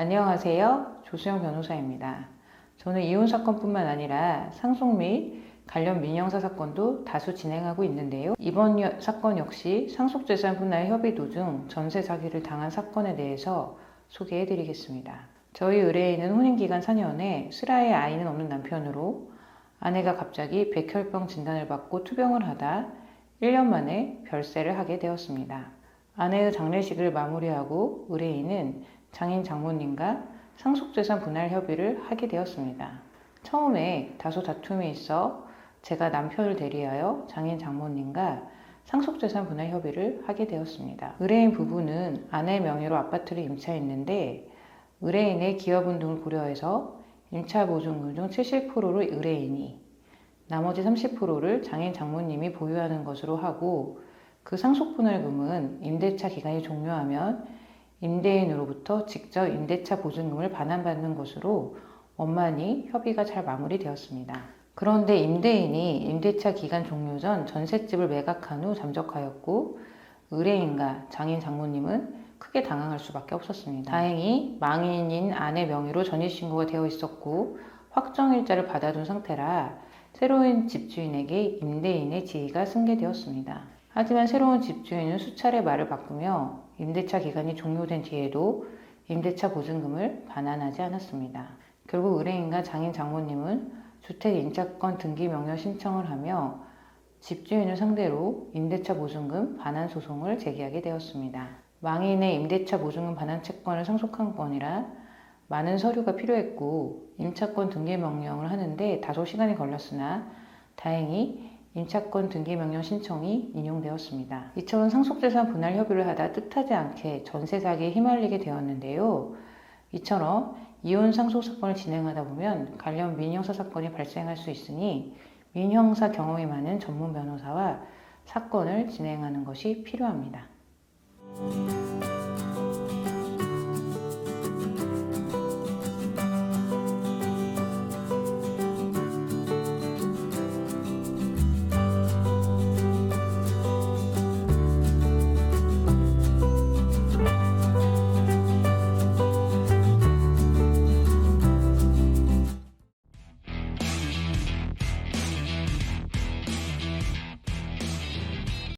안녕하세요. 조수영 변호사입니다. 저는 이혼 사건뿐만 아니라 상속 및 관련 민형사 사건도 다수 진행하고 있는데요. 이번 여- 사건 역시 상속재산 분할 협의 도중 전세 사기를 당한 사건에 대해서 소개해 드리겠습니다. 저희 의뢰인은 혼인기간 4년에 슬아의 아이는 없는 남편으로 아내가 갑자기 백혈병 진단을 받고 투병을 하다 1년 만에 별세를 하게 되었습니다. 아내의 장례식을 마무리하고 의뢰인은 장인 장모님과 상속재산 분할 협의를 하게 되었습니다. 처음에 다소 다툼이 있어 제가 남편을 대리하여 장인 장모님과 상속재산 분할 협의를 하게 되었습니다. 의뢰인 부부는 아내 명의로 아파트를 임차했는데 의뢰인의 기여분 등을 고려해서 임차 보증금 중 70%를 의뢰인이 나머지 30%를 장인 장모님이 보유하는 것으로 하고 그 상속분할금은 임대차 기간이 종료하면 임대인으로부터 직접 임대차 보증금을 반환받는 것으로 원만히 협의가 잘 마무리되었습니다. 그런데 임대인이 임대차 기간 종료 전 전셋집을 매각한 후 잠적하였고 의뢰인과 장인 장모님은 크게 당황할 수밖에 없었습니다. 다행히 망인인 아내 명의로 전입신고가 되어 있었고 확정일자를 받아둔 상태라 새로운 집주인에게 임대인의 지위가 승계되었습니다. 하지만 새로운 집주인은 수차례 말을 바꾸며 임대차 기간이 종료된 뒤에도 임대차 보증금을 반환하지 않았습니다. 결국 의뢰인과 장인 장모님은 주택 임차권 등기 명령 신청을 하며 집주인을 상대로 임대차 보증금 반환 소송을 제기하게 되었습니다. 망인의 임대차 보증금 반환 채권을 상속한 건이라 많은 서류가 필요했고 임차권 등기 명령을 하는데 다소 시간이 걸렸으나 다행히 임차권 등기 명령 신청이 인용되었습니다. 이처럼 상속재산 분할 협의를 하다 뜻하지 않게 전세 사기에 휘말리게 되었는데요. 이처럼 이혼 상속 사건을 진행하다 보면 관련 민형사 사건이 발생할 수 있으니 민형사 경험이 많은 전문 변호사와 사건을 진행하는 것이 필요합니다.